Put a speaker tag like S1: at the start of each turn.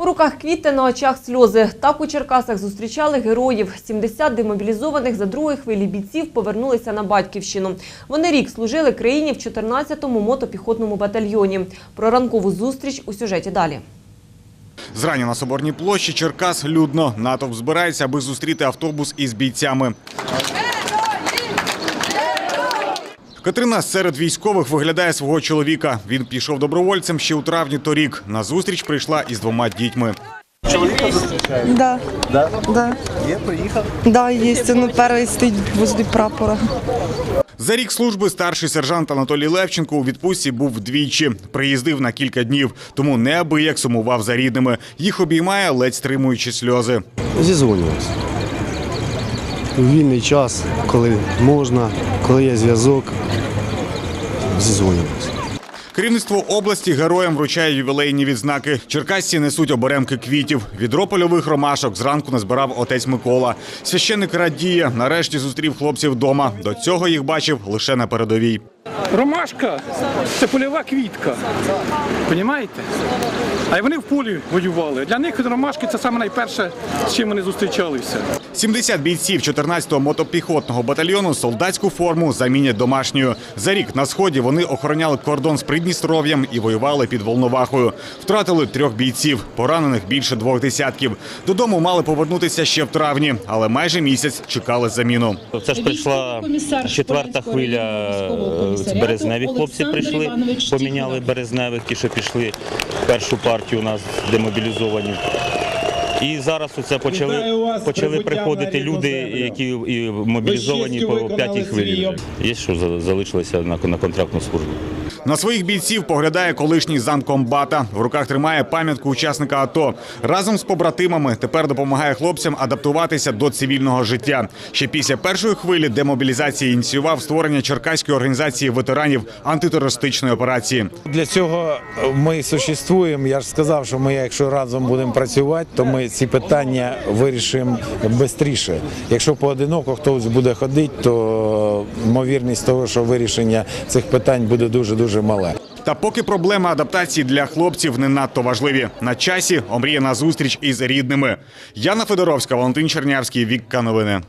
S1: У руках квіти, на очах сльози. Так у Черкасах зустрічали героїв. 70 демобілізованих за другої хвилі бійців повернулися на батьківщину. Вони рік служили країні в 14-му мотопіхотному батальйоні. Про ранкову зустріч у сюжеті далі.
S2: Зрані на Соборній площі Черкас людно. Натовп збирається, аби зустріти автобус із бійцями. Катерина серед військових виглядає свого чоловіка. Він пішов добровольцем ще у травні торік. На зустріч прийшла із двома дітьми.
S3: Да. Да? Да. Є, приїхав? Да, є. Ну, перший стоїть возле прапора.
S2: За рік служби старший сержант Анатолій Левченко у відпустці був вдвічі. Приїздив на кілька днів, тому неабияк сумував за рідними. Їх обіймає, ледь стримуючи сльози.
S4: Зізвонювався. У вільний час, коли можна, коли є зв'язок, зізвонювався.
S2: Керівництво області героям вручає ювілейні відзнаки. Черкасці несуть оберемки квітів. Відро польових ромашок зранку назбирав отець Микола. Священник радіє. нарешті зустрів хлопців вдома. До цього їх бачив лише на передовій.
S5: Ромашка це польова квітка. Понімаєте? А й вони в полі воювали. Для них ромашки це саме найперше, з чим вони зустрічалися.
S2: 70 бійців 14-го мотопіхотного батальйону солдатську форму замінять домашньою. За рік на сході вони охороняли кордон з Придністров'ям і воювали під Волновахою. Втратили трьох бійців, поранених більше двох десятків. Додому мали повернутися ще в травні, але майже місяць чекали заміну.
S6: Це ж прийшла четверта хвиля. Це березневі хлопці прийшли, поміняли березневих, ті, що пішли першу партію у нас демобілізовані. І зараз оце почали, почали приходити люди, які і мобілізовані по п'ятій хвилі. Є, що за- залишилися на, на контрактну службу.
S2: На своїх бійців поглядає колишній замкомбата. В руках тримає пам'ятку учасника АТО. Разом з побратимами тепер допомагає хлопцям адаптуватися до цивільного життя. Ще після першої хвилі демобілізації ініціював створення Черкаської організації ветеранів антитерористичної операції.
S7: Для цього ми существуємо. Я ж сказав, що ми, якщо разом будемо працювати, то ці питання вирішимо швидше. Якщо поодиноко хтось буде ходити, то ймовірність того, що вирішення цих питань буде дуже дуже мале.
S2: Та поки проблеми адаптації для хлопців не надто важливі. На часі омріяна зустріч із рідними. Яна Федоровська, Валентин Чернявський, Вікка Новини.